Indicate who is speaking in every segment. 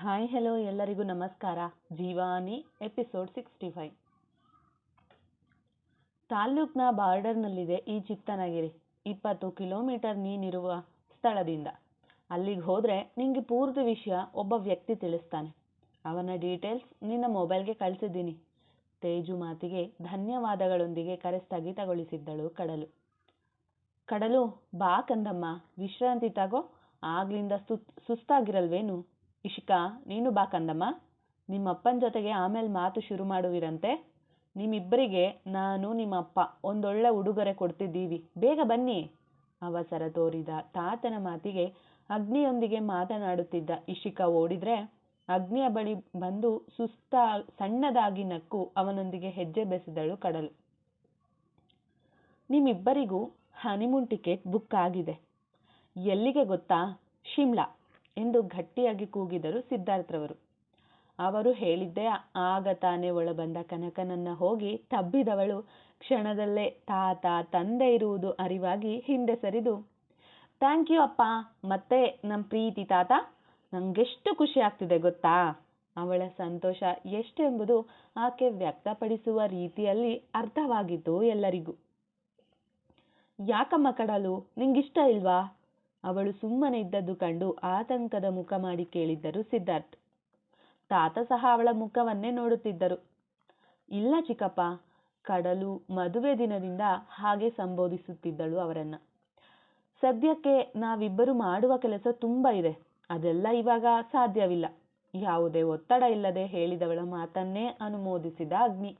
Speaker 1: Hi hello ಎಲ್ಲರಿಗೂ ನಮಸ್ಕಾರ. ಜೀವಾನಿ episode sixty five ತಾಲ್ಲೂಕ್ನ ಬಾರ್ಡರ್ನಲ್ಲಿದೆ ಈ ಚಿತ್ತನಗಿರಿ ಇಪ್ಪತ್ತು ಕಿಲೋಮೀಟರ್ ನೀನಿರುವ ಸ್ಥಳದಿಂದ. ಅಲ್ಲಿಗೆ ಹೋದರೆ ನಿಂಗೆ ಪೂರ್ತಿ ವಿಷಯ ಒಬ್ಬ ವ್ಯಕ್ತಿ ತಿಳಿಸ್ತಾನೆ. ಅವನ ಡೀಟೇಲ್ಸ್ ನಿನ್ನ ಮೊಬೈಲ್ಗೆ ಕಳಿಸಿದ್ದೀನಿ. ತೇಜು ಮಾತಿಗೆ ಧನ್ಯವಾದಗಳೊಂದಿಗೆ ಕರೆ ಸ್ಥಗಿತಗೊಳಿಸಿದ್ದಳು ಕಡಲು. ಕಡಲು, ಬಾ ಕಂದಮ್ಮ, ವಿಶ್ರಾಂತಿ ತಗೋ, ಆಗ್ಲಿಂದ ಸುತ್, ಸುಸ್ತಾಗಿರಲ್ವೇನು? ಇಶಿಕಾ, ನೀನು ಬಾ ಕಂದಮ್ಮ. ನಿಮ್ಮಪ್ಪನ ಜೊತೆಗೆ ಆಮೇಲೆ ಮಾತು ಶುರು ಮಾಡುವಿರಂತೆ. ನಿಮ್ಮಿಬ್ಬರಿಗೆ ನಾನು ನಿಮ್ಮಪ್ಪ, ಒಂದೊಳ್ಳೆ ಉಡುಗೊರೆ ಕೊಡ್ತಿದ್ದೀವಿ. ಬೇಗ ಬನ್ನಿ. ಅವಸರ ತೋರಿದ ತಾತನ ಮಾತಿಗೆ ಅಗ್ನಿಯೊಂದಿಗೆ ಮಾತನಾಡುತ್ತಿದ್ದ ಇಶಿಕಾ ಓಡಿದ್ರೆ ಅಗ್ನಿಯ ಬಳಿ ಬಂದು ಸುಸ್ತ, ಸಣ್ಣದಾಗಿ ನಕ್ಕು ಅವನೊಂದಿಗೆ ಹೆಜ್ಜೆ ಬೆಸೆದಳು ಕಡಲು. ನಿಮ್ಮಿಬ್ಬರಿಗೂ ಹನಿಮೂನ್ ಟಿಕೆಟ್ ಬುಕ್ ಆಗಿದೆ. ಎಲ್ಲಿಗೆ ಗೊತ್ತಾ? ಶಿಮ್ಲಾ. ಎಂದು ಗಟ್ಟಿಯಾಗಿ ಕೂಗಿದರು ಸಿದ್ಧಾರ್ಥರವರು. ಅವರು ಹೇಳಿದ್ದೆ ಆಗ ತಾನೇ ಒಳಬಂದ ಕನಕನನ್ನ ಹೋಗಿ ತಬ್ಬಿದವಳು. ಕ್ಷಣದಲ್ಲೇ ತಾತ, ತಂದೆ ಇರುವುದು ಅರಿವಾಗಿ ಹಿಂದೆ ಸರಿದು ಥ್ಯಾಂಕ್ ಯು ಅಪ್ಪ, ಮತ್ತೆ ನಮ್ಮ ಪ್ರೀತಿ ತಾತ, ನಂಗೆಷ್ಟು ಖುಷಿ ಆಗ್ತಿದೆ ಗೊತ್ತಾ? ಅವಳ ಸಂತೋಷ ಎಷ್ಟೆಂಬುದು ಆಕೆ ವ್ಯಕ್ತಪಡಿಸುವ ರೀತಿಯಲ್ಲಿ ಅರ್ಥವಾಗಿತ್ತು ಎಲ್ಲರಿಗೂ. ಯಾಕಮ್ಮ ಕಡಲು? ನಿಂಗಿಷ್ಟ ಇಲ್ವಾ? ಅವಳು ಸುಮ್ಮನೆ ಇದ್ದದ್ದು ಕಂಡು ಆತಂಕದ ಮುಖ ಮಾಡಿ ಕೇಳಿದ್ದರು ಸಿದ್ಧಾರ್ಥ್. ತಾತ ಸಹ ಅವಳ ಮುಖವನ್ನೇ ನೋಡುತ್ತಿದ್ದರು. ಇಲ್ಲ ಚಿಕ್ಕಪ್ಪ, ಕಡಲು ಮದುವೆ ದಿನದಿಂದ ಹಾಗೆ ಸಂಬೋಧಿಸುತ್ತಿದ್ದಳು ಅವರನ್ನ. ಸದ್ಯಕ್ಕೆ ನಾವಿಬ್ಬರು ಮಾಡುವ ಕೆಲಸ ತುಂಬಾ ಇದೆ. ಅದೆಲ್ಲ ಇವಾಗ ಸಾಧ್ಯವಿಲ್ಲ. ಯಾವುದೇ ಒತ್ತಡ ಇಲ್ಲದೆ ಹೇಳಿದವಳ ಮಾತನ್ನೇ ಅನುಮೋದಿಸಿದ ಅಗ್ನಿ.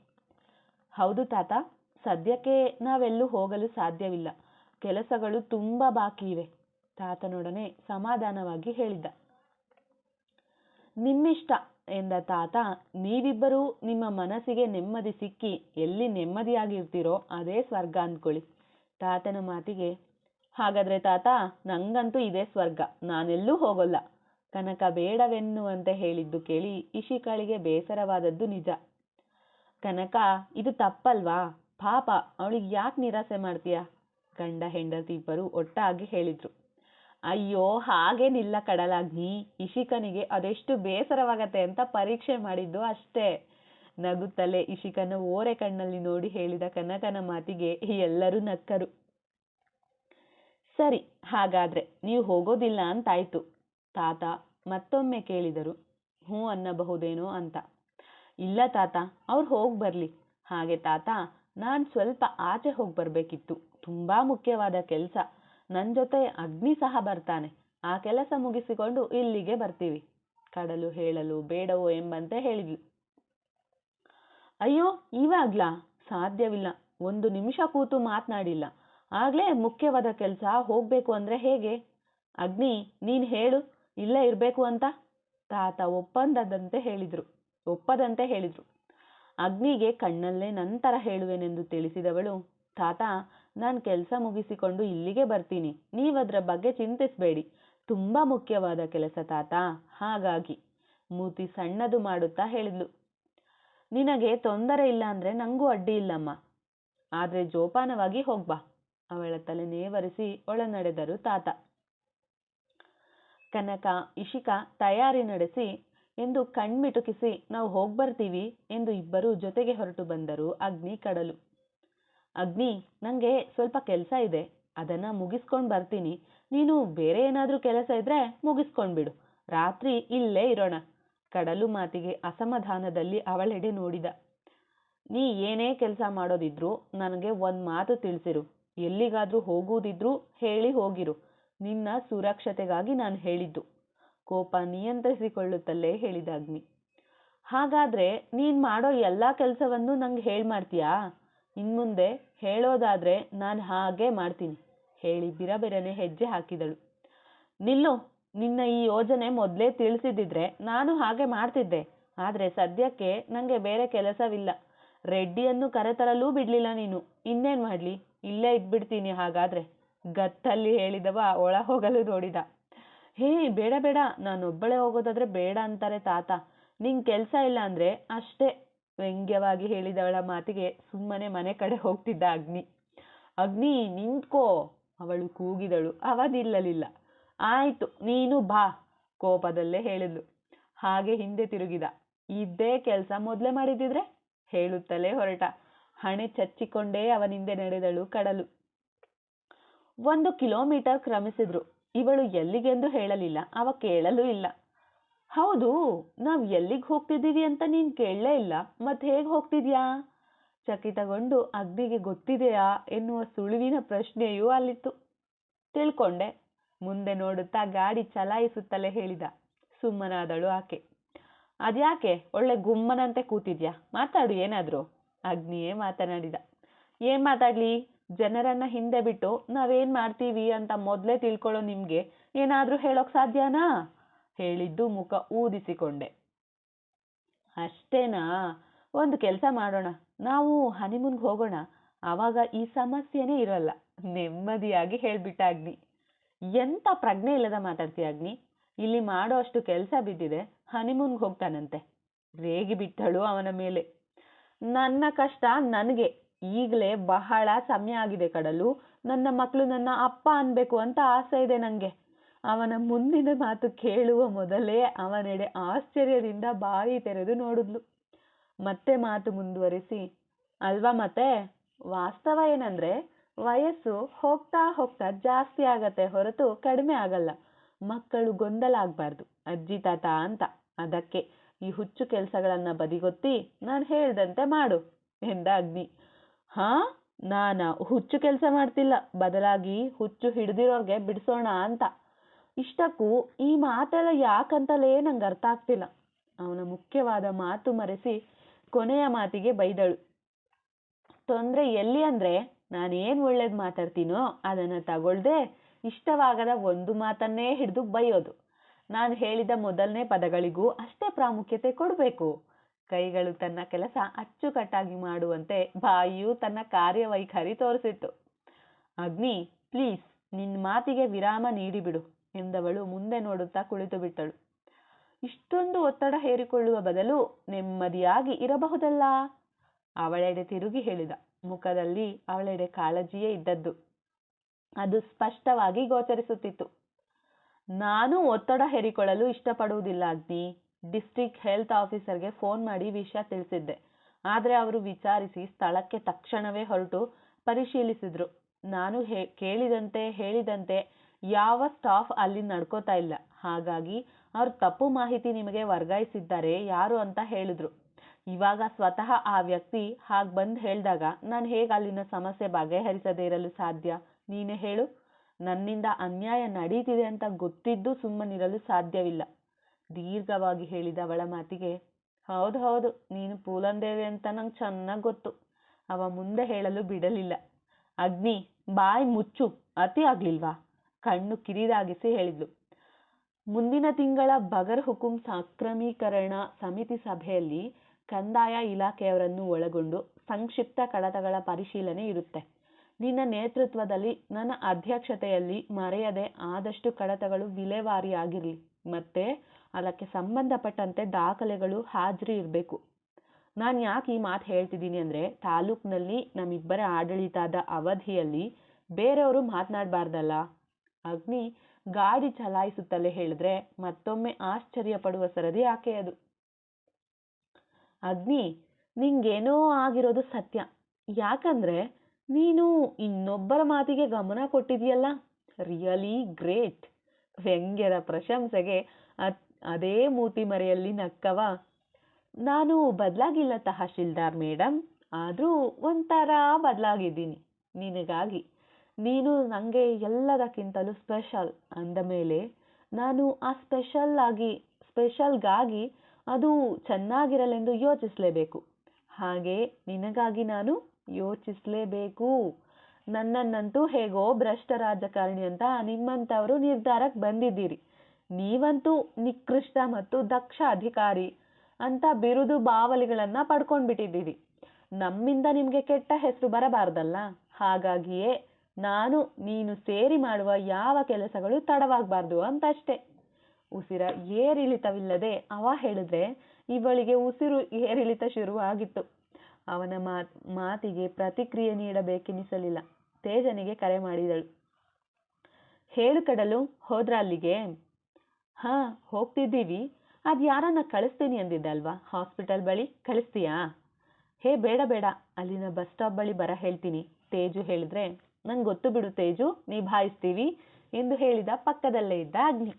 Speaker 1: ಹೌದು ತಾತ, ಸದ್ಯಕ್ಕೆ ನಾವೆಲ್ಲೂ ಹೋಗಲು ಸಾಧ್ಯವಿಲ್ಲ. ಕೆಲಸಗಳು ತುಂಬಾ ಬಾಕಿ ಇವೆ. ತಾತನೊಡನೆ ಸಮಾಧಾನವಾಗಿ ಹೇಳಿದ್ದ. ನಿಮ್ಮಿಷ್ಟ ಎಂದ ತಾತ, ನೀವಿಬ್ಬರೂ ನಿಮ್ಮ ಮನಸ್ಸಿಗೆ ನೆಮ್ಮದಿ ಸಿಕ್ಕಿ ಎಲ್ಲಿ ನೆಮ್ಮದಿಯಾಗಿರ್ತೀರೋ ಅದೇ ಸ್ವರ್ಗ ಅಂದ್ಕೊಳ್ಳಿ. ತಾತನ ಮಾತಿಗೆ, ಹಾಗಾದ್ರೆ ತಾತ, ನಂಗಂತೂ ಇದೇ ಸ್ವರ್ಗ, ನಾನೆಲ್ಲೂ ಹೋಗೋಲ್ಲ. ಕನಕ ಬೇಡವೆನ್ನುವಂತೆ ಹೇಳಿದ್ದು ಕೇಳಿ ಇಶಿಕಾಳಿಗೆ ಬೇಸರವಾದದ್ದು ನಿಜ. ಕನಕ, ಇದು ತಪ್ಪಲ್ವಾ? ಪಾಪ, ಅವಳಿಗೆ ಯಾಕೆ ನಿರಾಸೆ ಮಾಡ್ತೀಯಾ? ಗಂಡ ಹೆಂಡತಿ ಇಬ್ಬರು ಒಟ್ಟಾಗಿ ಹೇಳಿದ್ರು. ಅಯ್ಯೋ, ಹಾಗೇನಿಲ್ಲ ಕಡಲಾಗ್ನಿ. ಇಶಿಕನಿಗೆ ಅದೆಷ್ಟು ಬೇಸರವಾಗತ್ತೆ ಅಂತ ಪರೀಕ್ಷೆ ಮಾಡಿದ್ದು ಅಷ್ಟೇ. ನಗುತ್ತಲೇ ಇಶಿಕನ ಓರೆ ಕಣ್ಣಲ್ಲಿ ನೋಡಿ ಹೇಳಿದ ಕನಕನ ಮಾತಿಗೆ ಎಲ್ಲರೂ ನಕ್ಕರು. ಸರಿ, ಹಾಗಾದ್ರೆ ನೀವು ಹೋಗೋದಿಲ್ಲ ಅಂತಾಯ್ತು. ತಾತ ಮತ್ತೊಮ್ಮೆ ಕೇಳಿದರು. ಹ್ಞೂ ಅನ್ನಬಹುದೇನೋ ಅಂತ. ಇಲ್ಲ ತಾತ, ಅವ್ರು ಹೋಗಿ ಬರಲಿ. ಹಾಗೆ ತಾತ, ನಾನು ಸ್ವಲ್ಪ ಆಚೆ ಹೋಗಿ ಬರಬೇಕಿತ್ತು. ತುಂಬಾ ಮುಖ್ಯವಾದ ಕೆಲಸ. ನನ್ನ ಜೊತೆ ಅಗ್ನಿ ಸಹ ಬರ್ತಾನೆ. ಆ ಕೆಲಸ ಮುಗಿಸಿಕೊಂಡು ಇಲ್ಲಿಗೆ ಬರ್ತೀವಿ. ಕಡಲು ಹೇಳಲು ಬೇಡವೋ ಎಂಬಂತೆ ಹೇಳಿದ್ಲು. ಅಯ್ಯೋ, ಇವಾಗ್ಲಾ? ಸಾಧ್ಯವಿಲ್ಲ. ಒಂದು ನಿಮಿಷ ಕೂತು ಮಾತನಾಡಿಲ್ಲ. ಆಗ್ಲೇ ಮುಖ್ಯವಾದ ಕೆಲಸ ಹೋಗ್ಬೇಕು ಅಂದ್ರೆ ಹೇಗೆ? ಅಗ್ನಿ, ನೀನ್ ಹೇಳು. ಇಲ್ಲೇ ಇರ್ಬೇಕು ಅಂತ? ತಾತ ಒಪ್ಪಂದದಂತೆ ಹೇಳಿದ್ರು. ಒಪ್ಪದಂತೆ ಹೇಳಿದ್ರು. ಅಗ್ನಿಗೆ ಕಣ್ಣಲ್ಲೇ ನಂತರ ಹೇಳುವೆನೆಂದು ತಿಳಿಸಿದವಳು, ತಾತ ನಾನು ಕೆಲಸ ಮುಗಿಸಿಕೊಂಡು ಇಲ್ಲಿಗೆ ಬರ್ತೀನಿ. ನೀವದ್ರ ಬಗ್ಗೆ ಚಿಂತಿಸಬೇಡಿ. ತುಂಬಾ ಮುಖ್ಯವಾದ ಕೆಲಸ ತಾತ? ಹಾಗಾಗಿ. ಮೂತಿ ಸಣ್ಣದು ಮಾಡುತ್ತಾ ಹೇಳಿದ್ಲು. ನಿನಗೆ ತೊಂದರೆ ಇಲ್ಲ ಅಂದ್ರೆ ನಂಗೂ ಅಡ್ಡಿ ಇಲ್ಲಮ್ಮ. ಆದ್ರೆ ಜೋಪಾನವಾಗಿ ಹೋಗ್ಬಾ ಅವಳ ತಲೆ ನೇವರಿಸಿ ಒಳನಡೆದರು ತಾತ. ಕನಕ, ಇಶಿಕಾ ತಯಾರಿ ನಡೆಸಿ ಎಂದು ಕಣ್ಮಿಟುಕಿಸಿ ನಾವು ಹೋಗ್ಬರ್ತೀವಿ ಎಂದು ಇಬ್ಬರು ಜೊತೆಗೆ ಹೊರಟು ಬಂದರು ಅಗ್ನಿ ಕಡಲು. ಅಗ್ನಿ ನನಗೆ ಸ್ವಲ್ಪ ಕೆಲಸ ಇದೆ. ಅದನ್ನ ಮುಗಿಸ್ಕೊಂಡು ಬರ್ತೀನಿ. ನೀನು ಬೇರೆ ಏನಾದರೂ ಕೆಲಸ ಇದ್ರೆ ಮುಗಿಸ್ಕೊಂಡ್ಬಿಡು ರಾತ್ರಿ ಇಲ್ಲೇ ಇರೋಣ. ಕಡಲು ಮಾತಿಗೆ ಅಸಮಾಧಾನದಲ್ಲಿ ಅವಳೆಡೆ ನೋಡಿದ. ನೀ ಏನೇ ಕೆಲಸ ಮಾಡೋದಿದ್ರೂ ನನಗೆ ಒಂದು ಮಾತು ತಿಳಿಸಿರು. ಎಲ್ಲಿಗಾದರೂ ಹೋಗುವುದಿದ್ರು ಹೇಳಿ ಹೋಗಿರು. ನಿನ್ನ ಸುರಕ್ಷತೆಗಾಗಿ ನಾನು ಹೇಳಿದ್ದು. ಕೋಪ ನಿಯಂತ್ರಿಸಿಕೊಳ್ಳುತ್ತಲೇ ಹೇಳಿದ ಅಗ್ನಿ. ಹಾಗಾದ್ರೆ ನೀನು ಮಾಡೋ ಎಲ್ಲ ಕೆಲಸವನ್ನು ನಂಗೆ ಹೇಳಿ ಮಾಡ್ತೀಯಾ? ಇನ್ಮುಂದೆ ಹೇಳೋದಾದ್ರೆ ನಾನು ಹಾಗೆ ಮಾಡ್ತೀನಿ. ಹೇಳಿ ಬಿರಬಿರನೆ ಹೆಜ್ಜೆ ಹಾಕಿದಳು. ನಿಲ್ಲು, ನಿನ್ನ ಈ ಯೋಜನೆ ಮೊದಲೇ ತಿಳಿಸಿದ್ದಿದ್ರೆ ನಾನು ಹಾಗೆ ಮಾಡ್ತಿದ್ದೆ. ಆದ್ರೆ ಸದ್ಯಕ್ಕೆ ನಂಗೆ ಬೇರೆ ಕೆಲಸವಿಲ್ಲ. ರೆಡ್ಡಿಯನ್ನು ಕರೆತರಲೂ ಬಿಡ್ಲಿಲ್ಲ ನೀನು. ಇನ್ನೇನ್ ಮಾಡ್ಲಿ? ಇಲ್ಲೇ ಇದ್ಬಿಡ್ತೀನಿ ಹಾಗಾದ್ರೆ. ಗತ್ತಲ್ಲಿ ಹೇಳಿದವ ಒಳ ಹೋಗಲು ನೋಡಿದ. ಹೇ, ಬೇಡ ಬೇಡ. ನಾನೊಬ್ಬಳೇ ಹೋಗೋದಾದ್ರೆ ಬೇಡ ಅಂತಾರೆ ತಾತ. ನಿಂಗ್ ಕೆಲಸ ಇಲ್ಲ ಅಂದ್ರೆ ಅಷ್ಟೇ. ವ್ಯಂಗ್ಯವಾಗಿ ಹೇಳಿದವಳ ಮಾತಿಗೆ ಸುಮ್ಮನೆ ಮನೆ ಕಡೆ ಹೋಗ್ತಿದ್ದ ಅಗ್ನಿ. ಅಗ್ನಿ, ನಿಂತ್ಕೋ, ಅವಳು ಕೂಗಿದಳು. ಅವನಿಲ್ಲಲಿಲ್ಲ ಆಯ್ತು, ನೀನು ಬಾ, ಕೋಪದಲ್ಲೇ ಹೇಳಿದ್ಲು. ಹಾಗೆ ಹಿಂದೆ ತಿರುಗಿದ. ಇದ್ದೇ ಕೆಲಸ ಮೊದಲೇ ಮಾಡಿದಿದ್ರೆ ಹೇಳುತ್ತಲೇ ಹೊರಟ. ಹಣೆ ಚಚ್ಚಿಕೊಂಡೇ ಅವನಿಂದೆ ನಡೆದಳು ಕಡಲು. ಒಂದು ಕಿಲೋಮೀಟರ್ ಕ್ರಮಿಸಿದ್ರು. ಇವಳು ಎಲ್ಲಿಗೆಂದು ಹೇಳಲಿಲ್ಲ. ಅವ ಕೇಳಲೂ ಇಲ್ಲ. ಹೌದು, ನಾವ್ ಎಲ್ಲಿಗೆ ಹೋಗ್ತಿದ್ದೀವಿ ಅಂತ ನೀನ್ ಕೇಳಲೇ ಇಲ್ಲ. ಮತ್ ಹೇಗ್ ಹೋಗ್ತಿದ್ಯಾ? ಚಕಿತಗೊಂಡು ಅಗ್ನಿಗೆ ಗೊತ್ತಿದೆಯಾ ಎನ್ನುವ ಸುಳಿವಿನ ಪ್ರಶ್ನೆಯೂ ಅಲ್ಲಿತ್ತು. ತಿಳ್ಕೊಂಡೆ. ಮುಂದೆ ನೋಡುತ್ತಾ ಗಾಡಿ ಚಲಾಯಿಸುತ್ತಲೇ ಹೇಳಿದ. ಸುಮ್ಮನಾದಳು ಆಕೆ. ಅದ್ಯಾಕೆ? ಒಳ್ಳೆ ಗುಮ್ಮನಂತೆ ಕೂತಿದ್ಯಾ? ಮಾತಾಡು ಏನಾದ್ರೂ. ಅಗ್ನಿಯೇ ಮಾತನಾಡಿದ. ಏನ್ ಮಾತಾಡ್ಲಿ? ಜನರನ್ನ ಹಿಂದೆ ಬಿಟ್ಟು ನಾವೇನ್ ಮಾಡ್ತೀವಿ ಅಂತ ಮೊದ್ಲೇ ತಿಳ್ಕೊಳ್ಳೋ ನಿಮ್ಗೆ ಏನಾದ್ರೂ ಹೇಳೋಕ್ ಸಾಧ್ಯನಾ? ಹೇಳಿದ್ದು ಮುಖ ಊದಿಸಿಕೊಂಡೆ. ಅಷ್ಟೇನಾ? ಒಂದು ಕೆಲಸ ಮಾಡೋಣ. ನಾವು ಹನಿಮುನ್ಗೆ ಹೋಗೋಣ. ಆವಾಗ ಈ ಸಮಸ್ಯೆನೇ ಇರಲ್ಲ. ನೆಮ್ಮದಿಯಾಗಿ ಹೇಳ್ಬಿಟ್ಟ ಅಗ್ನಿ. ಎಂತ ಪ್ರಜ್ಞೆ ಇಲ್ಲದ ಮಾತಾಡ್ತೀಯ ಅಗ್ನಿ? ಇಲ್ಲಿ ಮಾಡೋ ಅಷ್ಟು ಕೆಲಸ ಬಿದ್ದಿದೆ. ಹನಿಮೂನ್ಗೆ ಹೋಗ್ತಾನಂತೆ. ರೇಗಿ ಬಿಟ್ಟಳು ಅವನ ಮೇಲೆ. ನನ್ನ ಕಷ್ಟ ನನಗೆ. ಈಗಲೇ ಬಹಳ ಸಮಯ ಆಗಿದೆ ಕಡಲು. ನನ್ನ ಮಕ್ಕಳು ನನ್ನ ಅಪ್ಪ ಅನ್ಬೇಕು ಅಂತ ಆಸೆ ಇದೆ ನಂಗೆ. ಅವನ ಮುಂದಿನ ಮಾತು ಕೇಳುವ ಮೊದಲೇ ಅವನೆಡೆ ಆಶ್ಚರ್ಯದಿಂದ ಬಾಯಿ ತೆರೆದು ನೋಡಿದ್ಲು. ಮತ್ತೆ ಮಾತು ಮುಂದುವರಿಸಿ, ಅಲ್ವಾ ಮತ್ತೆ? ವಾಸ್ತವ ಏನಂದ್ರೆ, ವಯಸ್ಸು ಹೋಗ್ತಾ ಹೋಗ್ತಾ ಜಾಸ್ತಿ ಆಗತ್ತೆ ಹೊರತು ಕಡಿಮೆ ಆಗಲ್ಲ. ಮಕ್ಕಳು ಗೊಂದಲ ಆಗ್ಬಾರ್ದು. ಅಜ್ಜಿ, ತಾತ ಅಂತ. ಅದಕ್ಕೆ ಈ ಹುಚ್ಚು ಕೆಲಸಗಳನ್ನ ಬದಿಗೊತ್ತಿ, ನಾನು ಹೇಳ್ದಂತೆ ಮಾಡು, ಎಂದ ಅಗ್ನಿ. ಹಾ? ನಾನ ಹುಚ್ಚು ಕೆಲಸ ಮಾಡ್ತಿಲ್ಲ. ಬದಲಾಗಿ ಹುಚ್ಚು ಹಿಡ್ದಿರೋರ್ಗೆ ಬಿಡಿಸೋಣ ಅಂತ. ಇಷ್ಟಕ್ಕೂ ಈ ಮಾತೆಲ್ಲ ಯಾಕಂತಲೇ ನಂಗೆ ಅರ್ಥ ಆಗ್ತಿಲ್ಲ. ಅವನ ಮುಖ್ಯವಾದ ಮಾತು ಮರೆಸಿ ಕೊನೆಯ ಮಾತಿಗೆ ಬೈದಳು. ತೊಂದ್ರೆ ಎಲ್ಲಿ ಅಂದ್ರೆ ನಾನೇನು ಒಳ್ಳೇದು ಮಾತಾಡ್ತೀನೋ ಅದನ್ನ ತಗೊಳ್ದೆ ಇಷ್ಟವಾಗದ ಒಂದು ಮಾತನ್ನೇ ಹಿಡಿದು ಬೈಯೋದು. ನಾನು ಹೇಳಿದ ಮೊದಲನೇ ಪದಗಳಿಗೂ ಅಷ್ಟೇ ಪ್ರಾಮುಖ್ಯತೆ ಕೊಡಬೇಕು. ಕೈಗಳು ತನ್ನ ಕೆಲಸ ಅಚ್ಚುಕಟ್ಟಾಗಿ ಮಾಡುವಂತೆ ಬಾಯಿಯು ತನ್ನ ಕಾರ್ಯವೈಖರಿ ತೋರಿಸಿತ್ತು. ಅಗ್ನಿ ಪ್ಲೀಸ್ ನಿನ್ನ ಮಾತಿಗೆ ವಿರಾಮ ನೀಡಿಬಿಡು ಎಂದವಳು ಮುಂದೆ ನೋಡುತ್ತಾ ಕುಳಿತು ಬಿಟ್ಟಳು. ಇಷ್ಟೊಂದು ಒತ್ತಡ ಹೇರಿಕೊಳ್ಳುವ ಬದಲು ನೆಮ್ಮದಿಯಾಗಿ ಇರಬಹುದಲ್ಲ? ಅವಳೆಡೆ ತಿರುಗಿ ಹೇಳಿದ. ಮುಖದಲ್ಲಿ ಅವಳೆಡೆ ಕಾಳಜಿಯೇ ಇದ್ದದ್ದು. ಅದು ಸ್ಪಷ್ಟವಾಗಿ ಗೋಚರಿಸುತ್ತಿತ್ತು. ನಾನು ಒತ್ತಡ ಹೇರಿಕೊಳ್ಳಲು ಇಷ್ಟಪಡುವುದಿಲ್ಲ ಅಗ್ನಿ. ಡಿಸ್ಟ್ರಿಕ್ಟ್ ಹೆಲ್ತ್ ಆಫೀಸರ್ಗೆ ಫೋನ್ ಮಾಡಿ ವಿಷಯ ತಿಳಿಸಿದ್ದೆ. ಆದರೆ ಅವರು ವಿಚಾರಿಸಿ ಸ್ಥಳಕ್ಕೆ ತಕ್ಷಣವೇ ಹೊರಟು ಪರಿಶೀಲಿಸಿದ್ರು. ನಾನು ಕೇಳಿದಂತೆ ಹೇಳಿದಂತೆ ಯಾವ ಸ್ಟಾಫ್ ಅಲ್ಲಿ ನಡ್ಕೋತಾ ಇಲ್ಲ. ಹಾಗಾಗಿ ಅವ್ರು ತಪ್ಪು ಮಾಹಿತಿ ನಿಮಗೆ ವರ್ಗಾಯಿಸಿದ್ದಾರೆ ಯಾರು ಅಂತ ಹೇಳಿದ್ರು. ಇವಾಗ ಸ್ವತಃ ಆ ವ್ಯಕ್ತಿ ಹಾಗೆ ಬಂದು ಹೇಳಿದಾಗ ನಾನು ಹೇಗೆ ಅಲ್ಲಿನ ಸಮಸ್ಯೆ ಬಗೆಹರಿಸದೇ ಇರಲು ಸಾಧ್ಯ? ನೀನೇ ಹೇಳು. ನನ್ನಿಂದ ಅನ್ಯಾಯ ನಡೀತಿದೆ ಅಂತ ಗೊತ್ತಿದ್ದು ಸುಮ್ಮನಿರಲು ಸಾಧ್ಯವಿಲ್ಲ. ದೀರ್ಘವಾಗಿ ಹೇಳಿದ ಅವಳ ಮಾತಿಗೆ, ಹೌದು ಹೌದು, ನೀನು ಪೂಲಂದೇವಿ ಅಂತ ನಂಗೆ ಚೆನ್ನಾಗಿ ಗೊತ್ತು. ಅವ ಮುಂದೆ ಹೇಳಲು ಬಿಡಲಿಲ್ಲ. ಅಗ್ನಿ, ಬಾಯಿ ಮುಚ್ಚು. ಅತಿ ಆಗ್ಲಿಲ್ವಾ? ಕಣ್ಣು ಕಿರಿದಾಗಿಸಿ ಹೇಳಿದ್ಲು. ಮುಂದಿನ ತಿಂಗಳ ಬಗರ್ ಹುಕುಂ ಸಾಕ್ರಮೀಕರಣ ಸಮಿತಿ ಸಭೆಯಲ್ಲಿ ಕಂದಾಯ ಇಲಾಖೆಯವರನ್ನು ಒಳಗೊಂಡು ಸಂಕ್ಷಿಪ್ತ ಕಡತಗಳ ಪರಿಶೀಲನೆ ಇರುತ್ತೆ. ನಿನ್ನ ನೇತೃತ್ವದಲ್ಲಿ ನನ್ನ ಅಧ್ಯಕ್ಷತೆಯಲ್ಲಿ ಮರೆಯದೆ ಆದಷ್ಟು ಕಡತಗಳು ವಿಲೇವಾರಿಯಾಗಿರಲಿ, ಮತ್ತೆ ಅದಕ್ಕೆ ಸಂಬಂಧಪಟ್ಟಂತೆ ದಾಖಲೆಗಳು ಹಾಜರಿ ಇರಬೇಕು. ನಾನು ಯಾಕೆ ಈ ಮಾತು ಹೇಳ್ತಿದ್ದೀನಿ ಅಂದರೆ, ತಾಲೂಕಿನಲ್ಲಿ ನಮ್ಮಿಬ್ಬರ ಆಡಳಿತದ ಅವಧಿಯಲ್ಲಿ ಬೇರೆಯವರು ಮಾತನಾಡಬಾರ್ದಲ್ಲ. ಅಗ್ನಿ ಗಾಡಿ ಚಲಾಯಿಸುತ್ತಲೇ ಹೇಳಿದ್ರೆ ಮತ್ತೊಮ್ಮೆ ಆಶ್ಚರ್ಯ ಪಡುವ ಸರದಿ ಆಕೆಯದು ಅಗ್ನಿ, ನಿಂಗೇನೋ ಆಗಿರೋದು ಸತ್ಯ. ಯಾಕಂದ್ರೆ ನೀನು ಇನ್ನೊಬ್ಬರ ಮಾತಿಗೆ ಗಮನ ಕೊಟ್ಟಿದೆಯಲ್ಲ ರಿಯಲಿ ಗ್ರೇಟ್ ವ್ಯಂಗ್ಯದ ಪ್ರಶಂಸೆಗೆ ಅದ್ ಮೂತಿ ಮರೆಯಲ್ಲಿ ನಕ್ಕವ. ನಾನು ಬದಲಾಗಿಲ್ಲ ತಹಶೀಲ್ದಾರ್ ಮೇಡಮ್ ಆದರೂ ಒಂಥರ ಬದಲಾಗಿದ್ದೀನಿ ನಿನಗಾಗಿ. ನೀನು ನನಗೆ ಎಲ್ಲದಕ್ಕಿಂತಲೂ ಸ್ಪೆಷಲ್ ಅಂದ ಮೇಲೆ, ನಾನು ಆ ಸ್ಪೆಷಲ್ ಆಗಿ, ಸ್ಪೆಷಲ್ಗಾಗಿ ಅದು ಚೆನ್ನಾಗಿರಲೆಂದು ಯೋಚಿಸಲೇಬೇಕು. ಹಾಗೆ ನಿನಗಾಗಿ ನಾನು ಯೋಚಿಸಲೇಬೇಕು. ನನ್ನನ್ನಂತೂ ಹೇಗೋ ಭ್ರಷ್ಟ ರಾಜಕಾರಣಿ ಅಂತ ನಿಮ್ಮಂಥವರು ನಿರ್ಧಾರಕ್ಕೆ ಬಂದಿದ್ದೀರಿ. ನೀವಂತೂ ನಿಕೃಷ್ಟ ಮತ್ತು ದಕ್ಷ ಅಧಿಕಾರಿ ಅಂತ ಬಿರುದು ಬಾವಲಿಗಳನ್ನ ಪಡ್ಕೊಂಡ್ಬಿಟ್ಟಿದ್ದೀರಿ. ನಮ್ಮಿಂದ ನಿಮಗೆ ಕೆಟ್ಟ ಹೆಸರು ಬರಬಾರ್ದಲ್ಲ? ಹಾಗಾಗಿಯೇ ನಾನು, ನೀನು ಸೇರಿ ಮಾಡುವ ಯಾವ ಕೆಲಸಗಳು ತಡವಾಗಬಾರ್ದು ಅಂತಷ್ಟೇ. ಉಸಿರ ಏರಿಳಿತವಿಲ್ಲದೆ ಅವ ಹೇಳಿದ್ರೆ ಇವಳಿಗೆ ಉಸಿರು ಏರಿಳಿತ ಶುರುವಾಗಿತ್ತು. ಅವನ ಮಾತ್ ಮಾತಿಗೆ ಪ್ರತಿಕ್ರಿಯೆ ನೀಡಬೇಕೆನಿಸಲಿಲ್ಲ. ತೇಜನಿಗೆ ಕರೆ ಮಾಡಿದಳು. ಹೇಳು ಕಡಲು, ಹೋದ್ರ ಅಲ್ಲಿಗೆ? ಹಾ, ಹೋಗ್ತಿದ್ದೀವಿ. ಅದು ಯಾರನ್ನ ಕಳಿಸ್ತೀನಿ ಅಂದಿದ್ದಲ್ವಾ? ಹಾಸ್ಪಿಟಲ್ ಬಳಿ ಕಳಿಸ್ತೀಯಾ? ಹೇ, ಬೇಡ ಬೇಡ. ಅಲ್ಲಿನ ಬಸ್ ಸ್ಟಾಪ್ ಬಳಿ ಬರ ಹೇಳ್ತೀನಿ, ತೇಜು ಹೇಳಿದ್ರೆ. ನಂಗೆ ಗೊತ್ತು ಬಿಡು ತೇಜು, ನಿಭಾಯಿಸ್ತೀವಿ ಎಂದು ಹೇಳಿದ ಪಕ್ಕದಲ್ಲೇ ಇದ್ದ ಅಗ್ನಿ.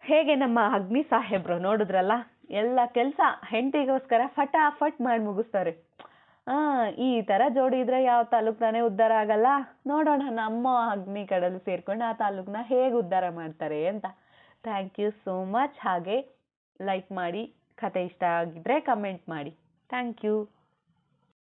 Speaker 1: ಹೇಗೆ ನಮ್ಮ ಅಗ್ನಿ ಸಾಹೇಬ್ರು ನೋಡಿದ್ರಲ್ಲ, ಎಲ್ಲ ಕೆಲಸ ಹೆಂಡತಿಗೋಸ್ಕರ ಫಟಾಫಟ್ ಮಾಡಿ ಮುಗಿಸ್ತಾರೆ. ಆ, ಈ ಥರ ಜೋಡಿ ಇದ್ರೆ ಯಾವ ತಾಲೂಕ್ನಾನೇ ಉದ್ಧಾರ ಆಗಲ್ಲ? ನೋಡೋಣ, ನಮ್ಮ ಅಗ್ನಿ ಕಡಲು ಸೇರ್ಕೊಂಡು ಆ ತಾಲೂಕ್ನ ಹೇಗೆ ಉದ್ಧಾರ ಮಾಡ್ತಾರೆ ಅಂತ. ಥ್ಯಾಂಕ್ ಯು ಸೋ ಮಚ್ ಹಾಗೆ ಲೈಕ್ ಮಾಡಿ, ಕತೆ ಇಷ್ಟ ಆಗಿದ್ರೆ ಕಮೆಂಟ್ ಮಾಡಿ. Thank you